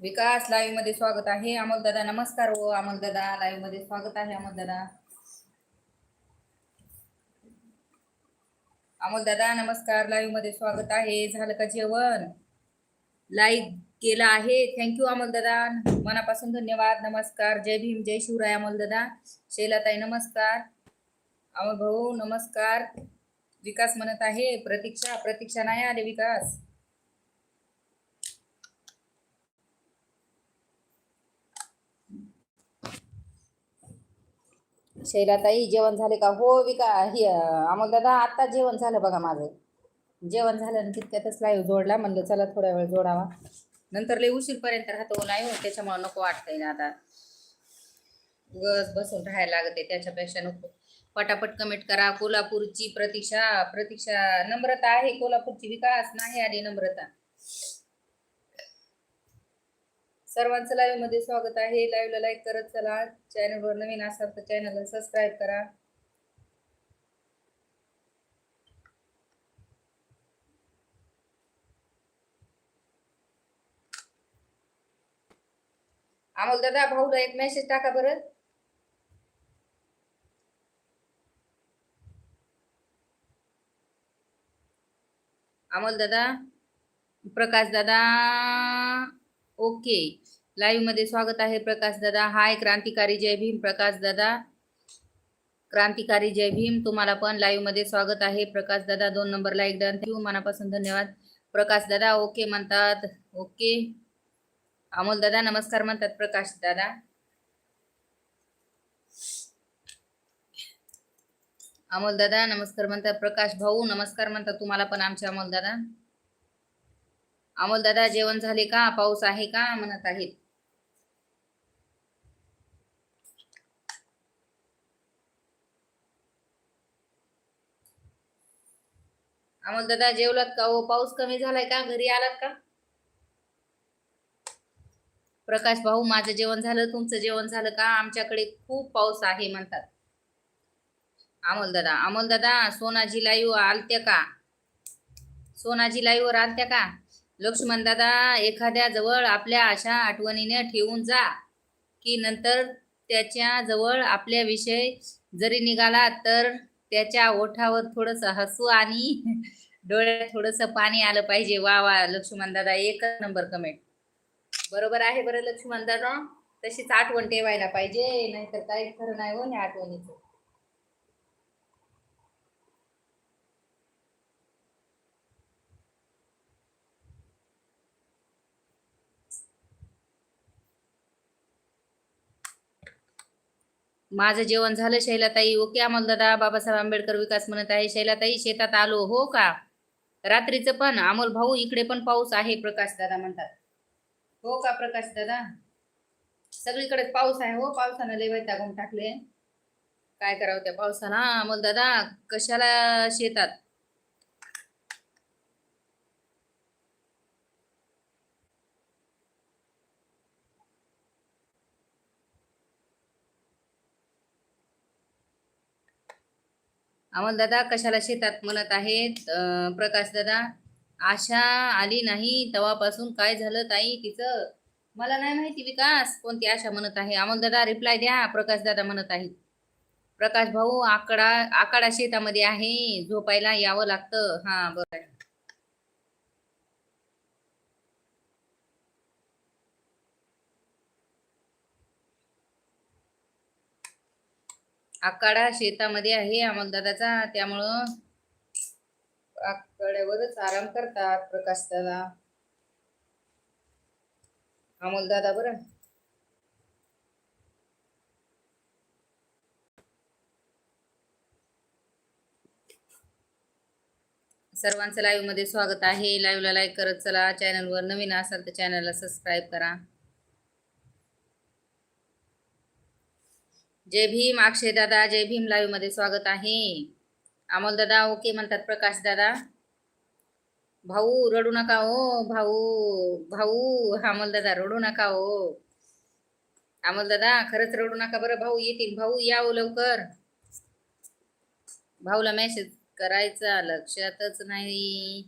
विकास लाईव्हमध्ये स्वागत आहे. अमोल दादा नमस्कार हो. अमोल दादा लाईव्हमध्ये स्वागत आहे अमोल दादा. अमोल दादा नमस्कार. लाईव्हमध्ये स्वागत आहे. झालं का जेवण? लाईक केलं आहे. थँक्यू अमोल दादा. मनापासून धन्यवाद. नमस्कार. जय भीम जय शिवराय अमोल दादा. शैलाताई नमस्कार. अमोल भाऊ नमस्कार. विकास म्हणत आहे. प्रतीक्षा प्रतीक्षा नाही आले विकास. शैलाताई जेवण झाले का? हो विका हे अमोल दादा आत्ता जेवण झालं बघा माझं. जेवण झालं आणि तितक्यातच लाईव्ह जोडला. म्हणलं चला थोड्या वेळ जोडावा. नंतर लय उशीरपर्यंत राहतो हो, नाही हो त्याच्यामुळे नको वाटतंय ना आता. गस बसून राहायला लागते त्याच्यापेक्षा नको. पटापट कमेंट करा. कोल्हापूरची प्रतीक्षा प्रतीक्षा नम्रता आहे कोल्हापूरची विकास नाही आली नम्रता. सर्वांचं लाईव्हमध्ये स्वागत आहे. लाईव्हला लाईक करत चला. चॅनलवर नवीन असाल तर चॅनलला सबस्क्राईब करा. अमोल दादा भाऊला एक मेसेज टाका बरं. अमोल दादा प्रकाश दादा. ओके. लाईव्हमध्ये स्वागत आहे प्रकाश दादा. हाय क्रांतिकारी जय भीम. प्रकाश दादा. क्रांतिकारी जय भीम तुम्हाला पण लाईव्हमध्ये स्वागत आहे. प्रकाश दादा दोन नंबरला एक डन थँक्यू मनापासून धन्यवाद. प्रकाश दादा ओके म्हणतात. ओके. अमोल दादा नमस्कार म्हणतात प्रकाश दादा. अमोल दादा नमस्कार म्हणतात प्रकाश भाऊ. नमस्कार म्हणतात तुम्हाला पण आमचे अमोल दादा. अमोल दादा जेवण झाले का? पाऊस आहे का? म्हणत आहेत. अमोल दादा जेवलात का हो? पाऊस कमी झालाय का? घरी आलात का? प्रकाश भाऊ माझं जेवण झालं. तुमचं जेवण झालं का? आमच्याकडे खूप पाऊस आहे म्हणतात. अमोल दादा अमोल दादा सोनाजी लाईव्ह आलत्या का? सोनाजी लाईव्हवर आलत्या का? लक्ष्मण दादा एखाद्या जवळ आपल्या अशा आठवणीने ठेवून जा की नंतर त्याच्याजवळ आपल्या विषय जरी निघाला तर त्याच्या ओठावर थोडस हसू आणि डोळ्यात थोडस पाणी आलं पाहिजे. वा वा लक्ष्मण दादा एकच नंबर कमेंट बरोबर आहे बरं लक्ष्मण दादा? तशीच आठवण ठेवायला पाहिजे नाहीतर काही खरं नाही हो या आठवणीचं. माझं जेवण झालं शैलाताई. ओके अमोल दादा बाबासाहेब आंबेडकर विकास म्हणत आहे. शैलाताई शेतात आलो. हो का? रात्रीचं पण अमोल भाऊ इकडे पण पाऊस आहे प्रकाश दादा म्हणतात. हो का प्रकाश दादा? सगळीकडे पाऊस आहे. हो पावसानं लय वैतागून टाकले काय करावं त्या पावसानं? अमोल दादा कशाला शेतात? अमोल दादा कशाला शेतात म्हणत आहेत? प्रकाश दादा आशा आली नाही तवापासून. काय झालं ताई तिचं? मला नाही माहिती विकास कोणती आशा म्हणत आहे. अमोल दादा रिप्लाय द्या. प्रकाश दादा म्हणत आहेत. प्रकाश भाऊ आकडा आकाडा शेतामध्ये आहे. झोपायला यावं लागतं. हा बरं. आकाडा शेतामध्ये आहे अमोलदादाचा. त्यामुळं आकड्यावरच आराम करतात प्रकाश दादा. अमोलदादा बरं. सर्वांचं लाईव्हमध्ये स्वागत आहे. लाईव्हला लाईक करत चला. चॅनलवर नवीन असाल तर चॅनलला सबस्क्राईब करा. जय भीम अक्षय दादा जय भीम लाईव्हमध्ये स्वागत आहे. अमोल दादा ओके म्हणतात प्रकाश दादा. भाऊ रडू नका हो भाऊ भाऊ अमोल दादा रडू नका हो. अमोल दादा खरंच रडू नका बरं भाऊ येतील भाऊ या हो लवकर. भाऊला मेसेज करायचा लक्षातच नाही.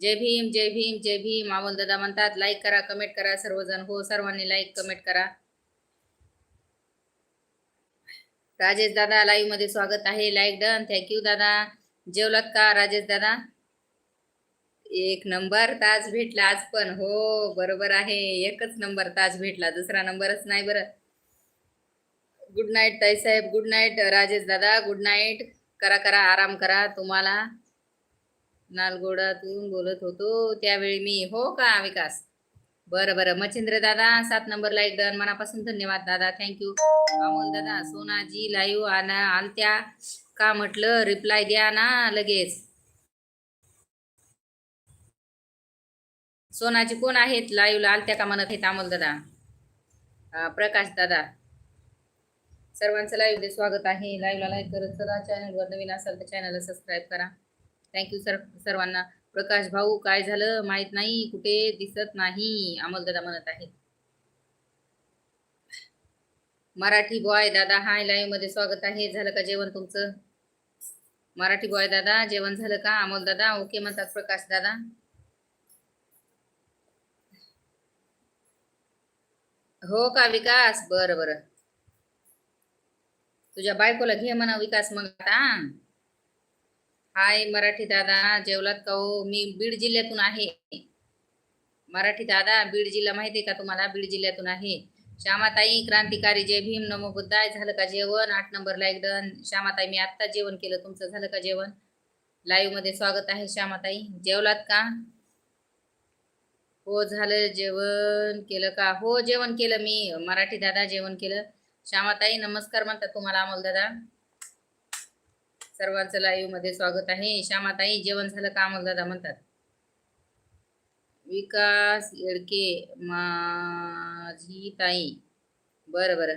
जय भीम जय भीम जय भीम अमोल दादा म्हणतात लाईक करा कमेंट करा सर्वजण. हो सर्वांनी लाईक कमेंट करा. राजेश दादा लाईव्हमध्ये स्वागत आहे. लाईक डन थँक्यू दादा. जेवलात का राजेश दादा? एक नंबर ताज भेटला आज पण. हो बरोबर आहे. एकच नंबर ताज भेटला. दुसरा नंबरच नाही बरं. गुड नाईट ताई साहेब. गुड नाईट राजेश दादा. गुड नाईट करा करा आराम करा तुम्हाला. नालगोडातून बोलत होतो. त्यावेळी मी हो का विकास? बरं बरं. मच्छिंद्र दादा सात नंबर लाईक मनापासून धन्यवाद दादा. थँक्यू अमोल दादा सोनाजी लाईव्ह आला आलत्या. का म्हटलं? रिप्लाय द्या ना लगेच. सोनाजी कोण आहेत? लाईव्हला आलत्या का म्हणत आहेत अमोल दादा? प्रकाश दादा. सर्वांचं लाईव्ह दे स्वागत आहे. लाईव्हला लाईक करत चला. चॅनलवर नवीन असाल तर चॅनलला सबस्क्राईब करा. थँक्यू सर सर्वांना. प्रकाश भाऊ काय झालं माहीत नाही कुठे दिसत नाही अमोल दादा म्हणत आहेत. मराठी बॉय दादा हाय लाईव्हमध्ये स्वागत आहे. झालं का जेवण तुमचं? मराठी बॉय दादा जेवण झालं का? अमोल दादा ओके म्हणतात प्रकाश दादा. हो का विकास? बरं बरं. तुझ्या बायकोला घे म्हणा विकास मग आता. हाय मराठी दादा जेवलात का हो? मी बीड जिल्ह्यातून आहे. मराठी दादा बीड जिल्हा माहिती आहे का तुम्हाला? बीड जिल्ह्यातून आहे. श्यामाताई क्रांतिकारी जय भीम नमो बुद्धाय झालं का जेवण? आठ नंबर लाईक डन श्यामाताई मी आत्ता जेवण केलं. तुमचं झालं का जेवण? लाईव्हमध्ये स्वागत आहे श्यामाताई. जेवलात का? हो झालं जेवण केलं का? हो जेवण केलं मी. मराठी दादा जेवण केलं. श्यामाताई नमस्कार म्हणतात तुम्हाला अमोल दादा. सर्वांचं लाईव्हमध्ये स्वागत आहे. श्यामाताई जेवण झालं का मग दादा म्हणतात. विकास येडके माझी ताई बरं बरं.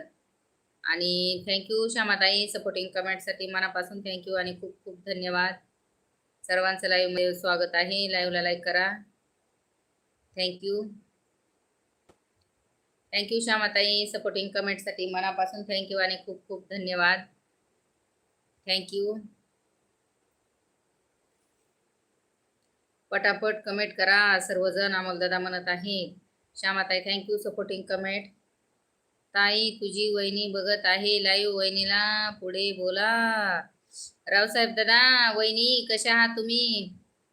आणि थँक्यू श्यामाताई सपोर्टिंग कमेंटसाठी मनापासून थँक्यू आणि खूप खूप धन्यवाद. सर्वांचं लाईव्हमध्ये स्वागत आहे. लाईव्हला लाईक करा. थँक्यू थँक्यू श्यामाताई सपोर्टिंग कमेंटसाठी मनापासून थँक्यू आणि खूप खूप धन्यवाद. थँक्यू पटापट कमेंट करा. सर्वजण अमोलदादा म्हणत आहेत. श्यामाताई थँक्यू सपोर्टिंग कमेंट ताई तुझी वहिनी बघत आहे लाईव्ह वहिनीला पुढे बोला. रावसाहेब दादा वहिनी कशा आहात तुम्ही?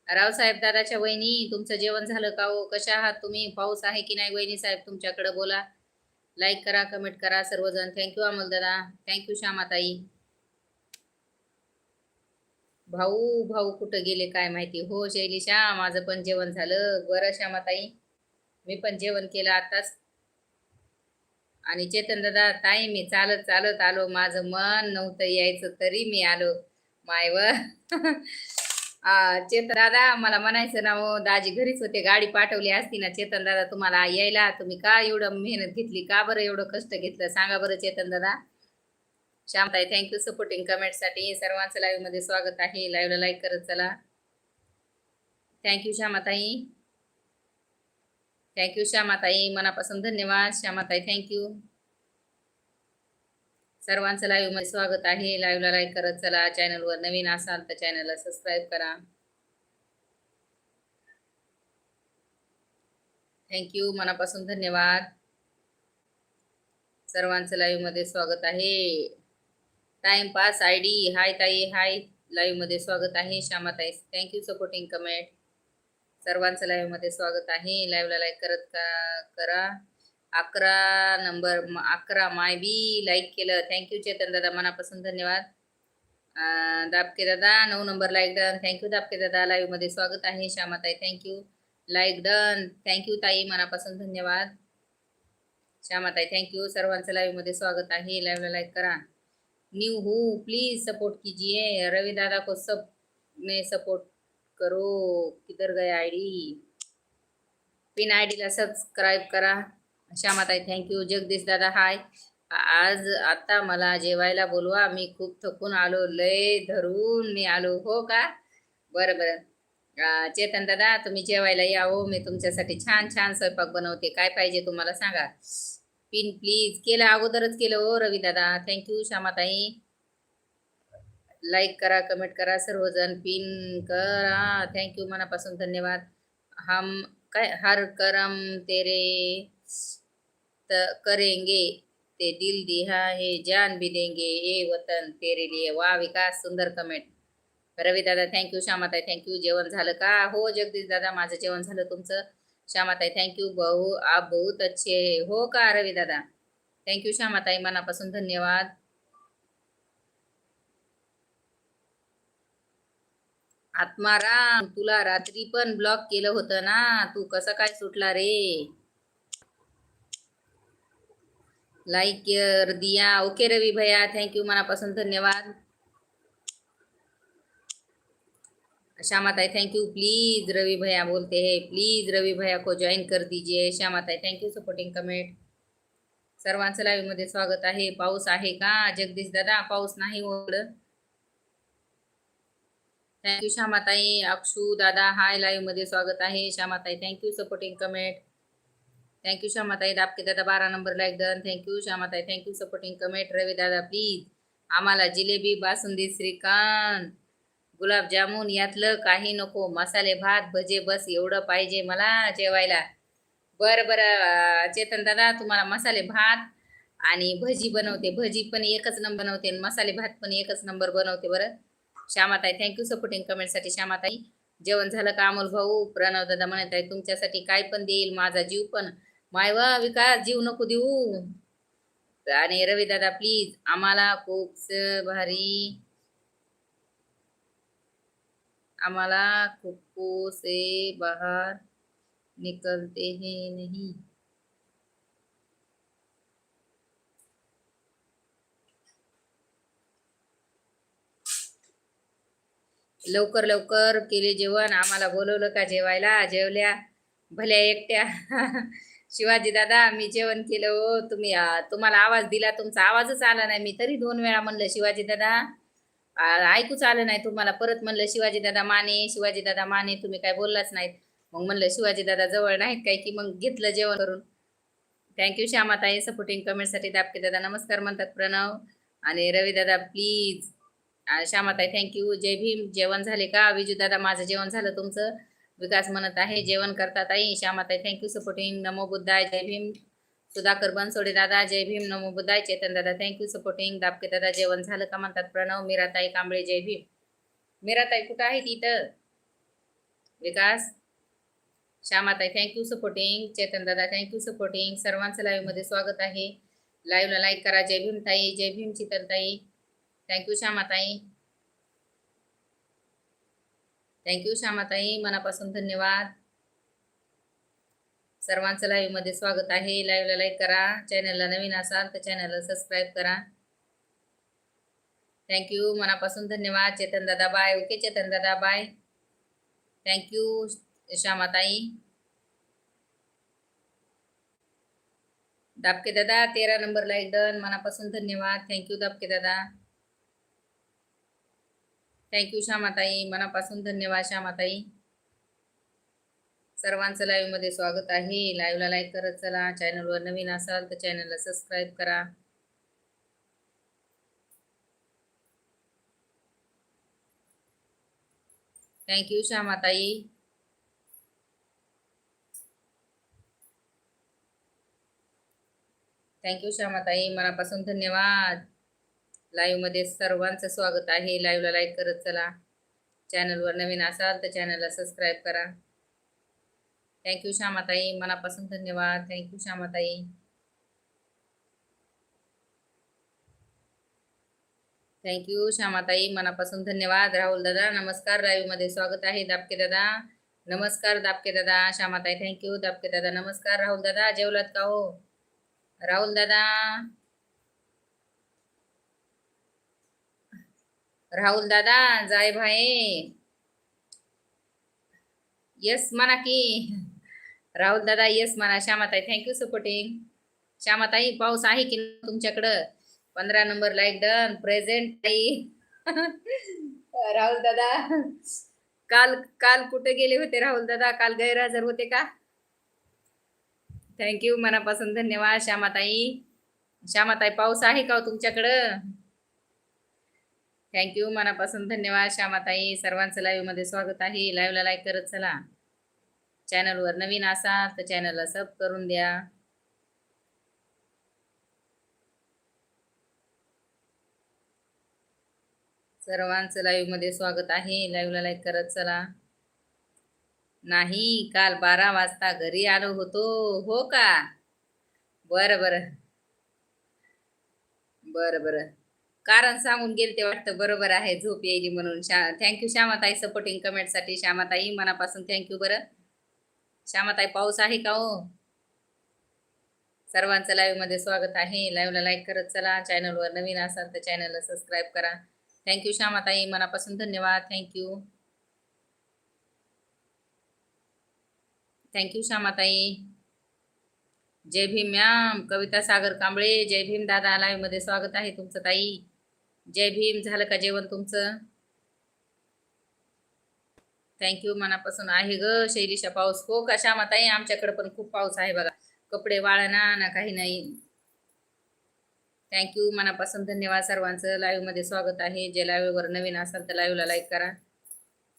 रावसाहेब दादाच्या वहिनी तुमचं जेवण झालं का हो? कशा आहात तुम्ही? पाऊस आहे की नाही? वहिनी साहेब तुमच्याकडे बोला. लाईक करा कमेंट करा सर्वजण. थँक्यू अमोल दादा. थँक्यू श्यामाताई. भाऊ भाऊ कुठं गेले काय माहिती? हो शैलीशा माझं पण जेवण झालं. बरं श्यामाताई मी पण जेवण केलं आताच आणि चेतन दादा ताई मी चालत चालत आलो. माझं मन नव्हतं यायचं तरी मी आलो. मायवर चेतन दादा मला म्हणायचं ना हो दाजी घरीच होते गाडी पाठवली असती ना. चेतन दादा तुम्हाला यायला तुम्ही का एवढं मेहनत घेतली? का बरं एवढं कष्ट घेतलं? सांगा बरं चेतन दादा. श्यामताई थँक्यू सपोर्टिंग कमेंटसाठी सर्वांचं लाईव्हमध्ये स्वागत आहे. लाईव्हला लाईक करत चला. थँक्यू श्यामाताई. थँक्यू श्यामाताई. मनापासून धन्यवाद. श्यामाताई थँक्यू सर्वांचं लाईव्हमध्ये स्वागत आहे. लाईव्हला लाईक करत चला. चॅनलवर नवीन असाल तर चॅनलला सबस्क्राईब करा. थँक्यू मनापासून धन्यवाद. सर्वांचं लाईव्हमध्ये स्वागत आहे. टाइमपास आय डी हाय ताई हाय लाईव्हमध्ये स्वागत आहे श्यामाताई थँक्यू सपोर्टिंग कमेंट सर्वांचं लाईव्हमध्ये स्वागत आहे. लाईव्हला लाईक करत का करा. अकरा नंबर अकरा माय बी लाईक केलं. थँक्यू चेतन दादा मनापासून धन्यवाद. दाबके दादा नऊ number like done thank you Dabke दादा लाईव्हमध्ये स्वागत आहे श्यामाताई thank you like done thank you ताई मनापासून धन्यवाद. श्यामाताई थँक्यू सर्वांचं लाईव्हमध्ये स्वागत आहे. लाईव्हला लाईक करा. न्यू हूँ प्लीज सपोर्ट कीजिए। रवि दादा को सब में सपोर्ट करो। किधर गया आईडी पिन आयडीला सबस्क्राईब करा। श्यामाताई थँक्यू जगदीश दादा हाय आज आता मला जेवायला बोलवा। मी खूप थकून आलो लय धरून मी आलो हो का? बरं बरं. चेतन दादा तुम्ही जेवायला यावं मी तुमच्यासाठी छान छान स्वयंपाक बनवते. काय पाहिजे तुम्हाला सांगा? Pin please. केलं अगोदरच केलं हो रवी दादा. थँक्यू श्यामाताई. लाईक करा कमेंट करा सर्वजण पिन करा. थँक्यू मनापासून धन्यवाद. हम काय हर करम तेरे त करेंगे. ते दिल दिहा हे जान भी देंगे. ये वतन तेरे लिए. वा विकास सुंदर कमेंट रवी दादा थँक्यू श्यामाताई थँक्यू जेवण झालं का? हो जगदीश दादा माझं जेवण झालं तुमचं. श्यामाताई थँक्यू बहु आप बहुत अच्छे हो। का रवी दादा? थँक्यू श्यामाताई मनापासून धन्यवाद. आत्माराम तुला रात्री पण ब्लॉक केलं होतं ना? तू कसं काय सुटला रे? लाईक दिया. ओके रवी भैया थँक्यू मनापासून धन्यवाद. श्यामाताई थैंक यू प्लीज रवि भैया बोलते हैं. प्लीज रवि भैया को जॉईन कर दीजिए. श्यामाताई थँक यू सपोर्टिंग कमेंट सर्वांचं लाईव्हमध्ये स्वागत आहे. पाऊस आहे का? जगदीश दादा पाऊस नाही ओढ. थँक्यू श्यामाताई अक्षू दादा हाय लाईव्हमध्ये स्वागत आहे. श्यामाताई thank you supporting comment thank you श्यामाताई Dabke दादा बारा number like done thank you श्यामाताई thank you supporting comment Ravi दादा प्लीज आम्हाला जिलेबी बासुंदी श्रीकांत गुलाबजामुन यातलं काही नको. मसाले भात भजे बस एवढं पाहिजे मला जेवायला. बरं बरं चेतन दादा तुम्हाला मसाले भात आणि भजी बनवते. भजी पण एकच नंबर बनवते आणि मसाले भात पण एकच नंबर बनवते बरं. श्यामाताई थँक्यू सपोर्टिंग कमेंटसाठी श्यामाताई जेवण झालं का अमोल भाऊ? प्रणव दादा म्हणत आहे तुमच्यासाठी काय पण देईल माझा जीव पण. मायवा विकास जीव नको देऊ. आणि रवी दादा प्लीज आम्हाला खूप भारी आम्हाला कुप्पू से बाहर निकलते हैं नहीं. लवकर लवकर केले जेवण. आम्हाला बोलवलं का जेवायला? जेवल्या. भल्या एकट्या. शिवाजी दादा मी जेवण केलं हो. तुम्ही तुम्हाला आवाज दिला. तुमचा आवाजच आला नाही. मी तरी दोन वेळा म्हणलं शिवाजी दादा ऐकूच आलं नाही तुम्हाला. परत म्हणलं शिवाजी दादा माने शिवाजी दादा माने तुम्ही काय बोललाच नाहीत. मग म्हणलं शिवाजी दादा जवळ नाहीत काय की मग घेतलं जेवण करून. थँक्यू श्यामाताई. सपोर्टिंग कमेंटसाठी दापके दादा नमस्कार म्हणतात प्रणव. आणि रवी दादा प्लीज श्यामाताई थँक्यू जय भीम. जेवण झाले का? विजू दादा माझं जेवण झालं तुमचं. विकास म्हणत आहे जेवण करतात आई श्यामाताई थँक्यू सपोर्टिंग नमो बुद्धाय. जय भीम. सुधाकर बनसोडे दादा जय भीम नमो बुद्धाय चेतन दादा थँक्यू सपोर्टिंग दाबके दादा जेवण झालं का म्हणतात प्रणव मीराताई कांबळे जय भीम. मीराताई कुठं आहे तिथं विकास? श्यामाताई थँक्यू सपोर्टिंग चेतन दादा थँक्यू सपोर्टिंग सर्वांचं लाईव्हमध्ये स्वागत आहे. लाईव्हला लाईक करा जय भीम ताई जय भीम चितनताई थँक्यू श्यामाताई. थँक्यू श्यामाताई मनापासून धन्यवाद. सर्वांचं लाईव्हमध्ये स्वागत आहे. लाईव्हला लाईक करा. चॅनलला नवीन असाल तर चॅनलला सबस्क्राईब करा. थँक्यू मनापासून धन्यवाद. चेतन दादा बाय ओके चेतन दादा बाय थँक्यू श्यामाताई. दाबके दादा तेरा नंबर लाईक डन मनापासून धन्यवाद. थँक्यू दाबके दादा. थँक्यू श्यामाताई. मनापासून धन्यवाद श्यामाताई. सर्वांचं लाईव्हमध्ये स्वागत आहे. लाईव्हला लाईक करत चला. चॅनलवर नवीन असाल तर चॅनलला सबस्क्राईब करा. थँक्यू श्यामाताई. थँक्यू श्यामाताई. मनापासून धन्यवाद. लाईव्हमध्ये सर्वांचं स्वागत आहे. लाईव्हला लाईक करत चला. चॅनलवर नवीन असाल तर चॅनलला सबस्क्राईब करा. थँक्यू श्यामाताई मनापासून धन्यवाद थँक्यू श्यामाताई थँक्यू श्यामाताई मनापासून धन्यवाद राहुल दादा नमस्कार लाईव्हमध्ये स्वागत आहे दापके दादा नमस्कार दापके दादा श्यामाताई थँक्यू दापके दादा नमस्कार राहुल दादा जेवलात का हो राहुल दादा राहुल दादा जाय भाई येस म्हणा की राहुल दादा येस म्हणा. श्यामाताई थँक्यू सपोर्टिंग श्यामाताई पाऊस आहे की तुमच्याकडं? पंधरा नंबर लाईक डन प्रेझेंट ताई. राहुल दादा काल काल कुठे गेले होते राहुल दादा? काल गैरहजर होते का? थँक्यू मनापासून धन्यवाद श्यामाताई. श्यामाताई पाऊस आहे का हो तुमच्याकडं? थँक्यू मनापासून धन्यवाद श्यामाताई. सर्वांचं लाईव्हमध्ये स्वागत आहे. लाईव्हला लाईक करत चला. चॅनलवर नवीन असाल तर चॅनलला सब करून द्या. सर्वांचं लाईव्हमध्ये स्वागत आहे. लाईव्हला लाईक करत चला. नाही काल बारा वाजता घरी आलो होतो. हो का? बरं बरं. बरं बरं. कारण सांगून गेल ते वाटतं बरोबर आहे. झोप येईल म्हणून. शा थँक्यू श्यामाताई सपोर्टिंग कमेंटसाठी श्यामाताई मनापासून थँक्यू बरं. श्यामाताई पाऊस आहे का हो? सर्वांचं लाईव्हमध्ये स्वागत आहे. लाईव्हला लाईक करत चला. चॅनलवर नवीन असाल तर चॅनलला सबस्क्राईब करा. थँक्यू श्यामाताई. मनापासून धन्यवाद. थँक्यू थँक्यू श्यामाताई. जय भीम मॅम कविता सागर कांबळे. जय भीम दादा. लाईव्हमध्ये स्वागत आहे तुमचं ताई. जय भीम. झालं का जेवण तुमचं? थँक्यू मनापासून आहे ग शैलीशा पाऊस हो का श्यामाताई आमच्याकडे पण खूप पाऊस आहे बघा. कपडे वाळना ना काही नाही. थँक्यू मनापासून धन्यवाद सर्वांचं. लाईव्हमध्ये स्वागत आहे. जे लाईव्हवर नवीन असाल तर लाईव्हला लाईक करा.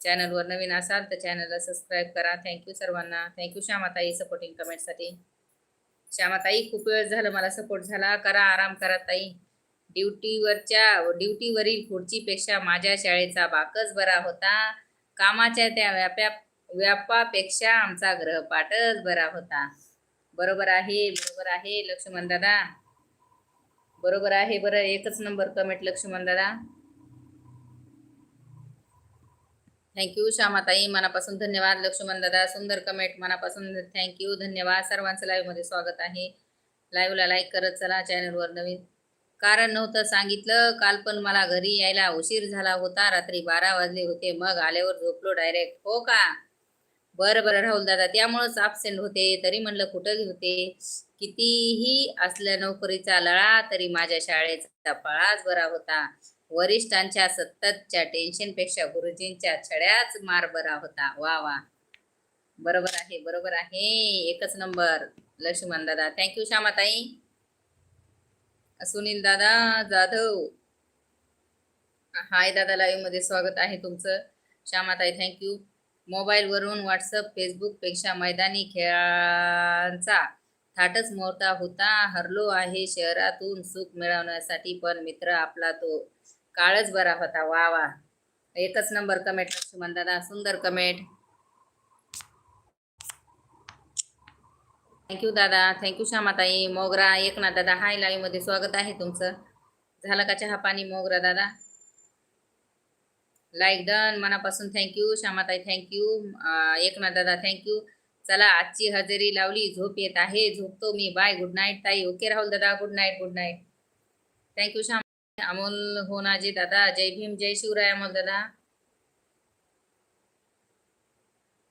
चॅनलवर नवीन असाल तर चॅनलला सबस्क्राईब करा. थँक्यू सर्वांना. थँक्यू श्यामाताई सपोर्टिंग कमेंटसाठी श्यामाताई खूप वेळ झालं मला सपोर्ट झाला. करा आराम करा ताई. ड्युटीवरच्या ड्युटीवरील खुर्चीपेक्षा माझ्या शाळेचा बाकच बरा होता. कामाच्या त्या व्याप्या व्यापापेक्षा आमचा ग्रहपाठच बरा होता. बरोबर आहे बरोबर आहे लक्ष्मण दादा. बरोबर आहे बरं एकच नंबर कमेंट लक्ष्मण दादा. थँक्यू श्यामाताई. मनापासून धन्यवाद लक्ष्मण दादा. सुंदर कमेंट मनापासून थँक्यू धन्यवाद. सर्वांचं लाईव्हमध्ये स्वागत आहे. लाईव्हला लाईक करत चला चॅनलवर नवीन. कारण नव्हतं सांगितलं. काल पण मला घरी यायला उशीर झाला होता. रात्री बारा वाजले होते. मग आल्यावर झोपलो डायरेक्ट हो का? बरं बरं राहुल दादा. त्यामुळंच ॲबसेंट होते. तरी म्हणलं कुठं होते? कितीही असल्या नोकरीचा लळा तरी माझ्या शाळेचा पळाच बरा होता. वरिष्ठांच्या सततच्या टेन्शनपेक्षा गुरुजींच्या छड्याच मार बरा होता. वा वा. बरोबर आहे बरोबर आहे. एकच नंबर लक्ष्मण दादा. थँक्यू श्यामाताई. सुनील दादा जाधव. हाय दादा लाईव्हमध्ये स्वागत आहे तुमचं. श्यामाताई थँक्यू मोबाईलवरून व्हॉट्सअप फेसबुकपेक्षा मैदानी खेळांचा थाटच मोठा होता. हरलो आहे शहरातून सुख मिळवण्यासाठी पण मित्र आपला तो काळच बरा होता. वा वा. एकच नंबर कमेंट लक्ष्मण दादा. सुंदर कमेंट थँक्यू दादा. थँक्यू श्यामाताई. मोगरा एकनाथ दादा. हाय लाईव्हमध्ये स्वागत आहे तुमचं. झालं का चहा पाणी मोगरा दादा? लाईक डन मनापासून थँक्यू श्यामाताई थँक्यू एकनाथ दादा थँक्यू चला आजची हजेरी लावली. झोप येत आहे. झोपतो मी. बाय गुड नाईट ताई. ओके राहुल दादा. Good night good night thank you Shyam Amol Honaji दादा. जय भीम जय शिवराय अमोल दादा.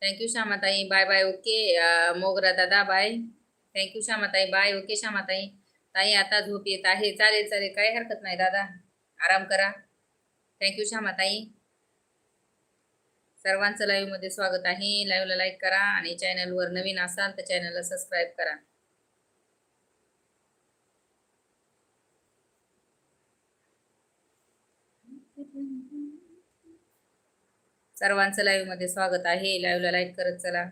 थँक्यू श्यामाताई बाय बाय ओके मोगरा दादा बाय थँक्यू श्यामाताई बाय ओके श्यामाताई ताई आता झोप येत आहे. चालेल चालेल. काही हरकत नाही दादा. आराम करा. थँक्यू श्यामाताई सर्वांचं लाईव्हमध्ये स्वागत आहे. लाईव्हला लाईक करा आणि चॅनलवर नवीन असाल तर चॅनलला सबस्क्राईब करा. सर्वांचं लाईव्हमध्ये स्वागत आहे. लाईव्हला लाईक करत चला.